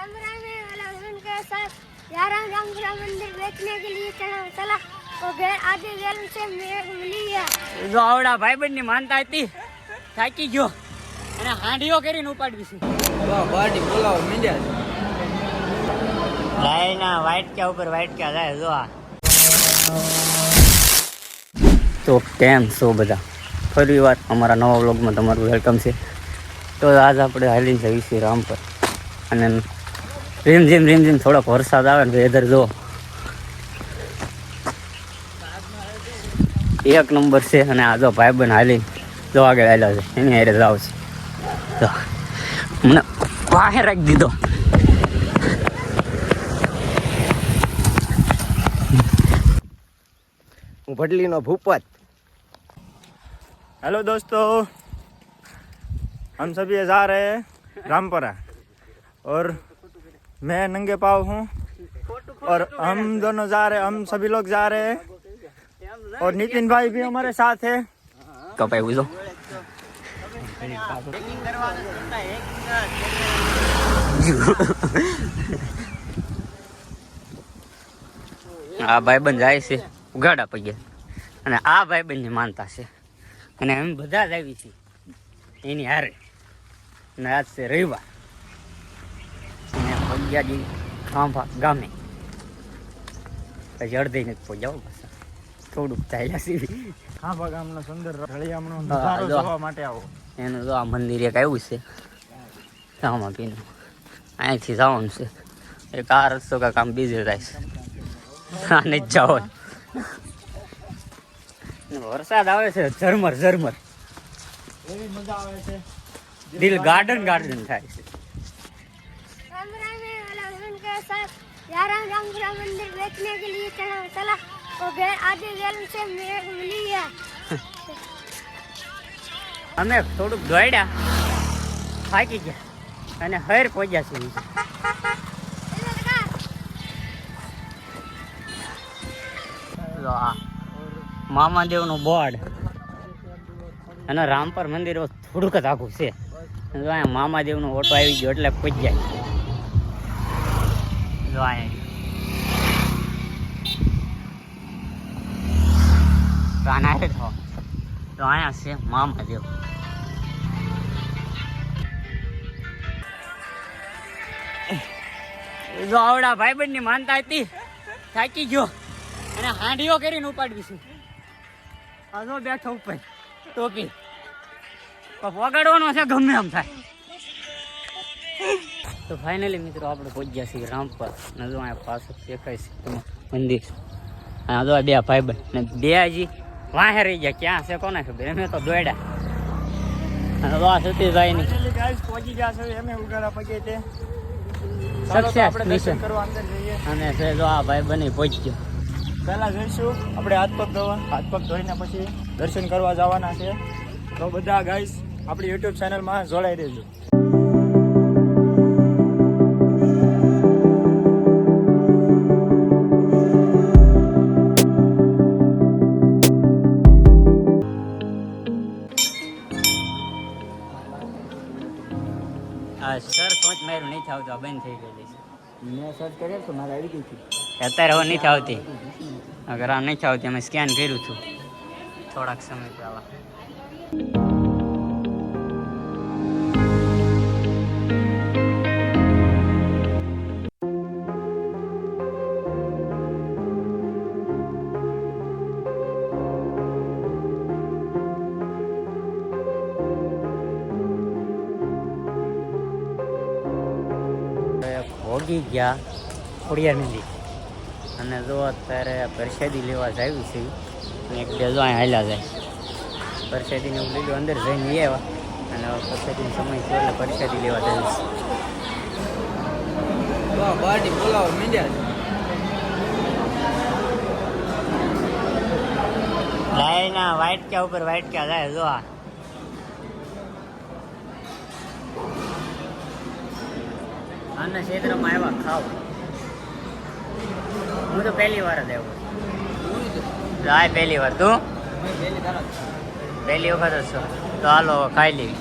कमरा में वाला उनके साथ यारा रामपुरा मंदिर बेचने के लिए चला चला वो घर आधे जेल से मेरे को मिली है જો આવડા ભાઈબંધ ની માનતા હતી થાકી ગયો અને હાંડીઓ કરીને ઉપાડવી છે પાર્ટી બોલાવો મીડિયા લાઈના વાટક્યા ઉપર વાટક્યા જાય જો આ તો કેમ છો બધા ફરી વાર અમારા નવા વ્લોગમાં તમારું વેલકમ છે તો આજ આપણે હાલીને જઈએ છીએ રામપર અને રીમ ઝીમ રીમ ઝીમ થોડોક વરસાદ આવે ને વેધર જો એક નંબર છે અને આ જો ભાઈબંધ હાલીને જો આગળ હાલ્યા છે એની હારે જાવ છે તો મને વાહે રાખી દીધો હું ભટલીનો ભૂપત हेलो दोस्तों हम सभी जा रहे हैं रामपुरा और मैं नंगे पाव हूँ और हम दोनों जा रहे हम सभी लोग जा रहे हैं और नितिन भाई भी हमारे साथ है કપાઈ ઉજો આ ભાઈબંધ જાય છે ઉગાડા પગે અને આ ભાઈબંધની માનતા છે અને અમે બધા જ આવી છીએ એની હારે અને આજ છે રવિવાર મલિયાજી ખાંભા ગામે. પછી અડધી નથી પહોંચાવો બસ થોડુંક થાય સીધી ખાંભા ગામનો સુંદર ઢળિયામણો જોવા માટે આવો. એનું જો આ મંદિર એક આવ્યું છે. સામા પીનું. અહીંથી જવાનું છે. એક આ રસ્તો કાંક કામ બીજે થાય છે આને જ જવાનું. વરસાદ આવે છે ઝરમર ઝરમર. એવી મજા આવે છે. દિલ ગાર્ડન ગાર્ડન થાય છે. उनके साथ यारा रामपुरा मंदिर बेचने के लिए चला चला वो घर आधे जेल से मेरे को मिली है અમે થોડુંક દોડ્યા થાકી ગયા અને હર પહોંચ્યા છીએ જો આ મામાદેવનું બોર્ડ અને રામપર મંદિર થોડુંક જ આખું છે જો અહીંયા મામાદેવનો ઓટો આવી ગયો એટલે પહોંચી જાય જો અહીંયા તો આના છે છે મામાદેવ જો આવડા ભાઈબંધની માનતા હતી થાકી ગયો અને હાંડીઓ કરીને ઉપાડવી છે આ જો બેઠો ઉપર ટોપી વગાડવાનો છે ગમે એમ થાય તો ફાઇનલી મિત્રો આપણે પહોંચ્યા છીએ રામપર. નજો જો અહીંયા પાછળ દેખાય છે તમારું મંદિર. આ જો આ ભાઈ બહેન ને બે હજી વાહે રહી ગયા. ક્યાં છે કોને ખબર? અમે તો દોડ્યા અને તો આ સતીશભાઈ ની પહોંચી ગયા છે. અમે ઉગાડા પગે તે. દર્શન કરવા અને છે જો આ ભાઈ બની પહોંચી ગયો પહેલા જઈશું. આપણે હાથ પગ ધોવા. હાથ પગ ધોઈને પછી દર્શન કરવા જવાના છે. તો બધા ગાઈસ આપણી યુટ્યુબ ચેનલમાં જોડાઈ દેજો. સર સોચ મારું નહીં આવતું આ બંધ થઈ ગયેલી છે. મેં સર્ચ કર્યો તો મારે આવી ગઈ હતી. અત્યારે હવે નહીં આવતી અગર આ નહીં થાવતી અમે સ્કેન કર્યું હતું. થોડાક સમય પહેલા. ભોગી ગયા ખોડિયાર મંદિર અને જો અત્યારે પ્રસાદી લેવા જાવ્યું છે અને એક બે જો અહીં હાલ્યા જાય. પરસેદીને એવું લીધું અંદર જઈને લઈ આવ્યા. અને પરસેદીનો સમય થયો એટલે પરસેદી લેવા જાય પાર્ટી બોલાવો મીડિયા લાઈના વાટક્યા ઉપર ક્યાં જાય જો આ. અને ક્ષેત્રમાં આવ્યા ખાવ હું તો પહેલી વાર જ આવ્યો જાય પહેલી વાર તું? પહેલી વખત જ છો. તો હાલો ખાઈ લેવી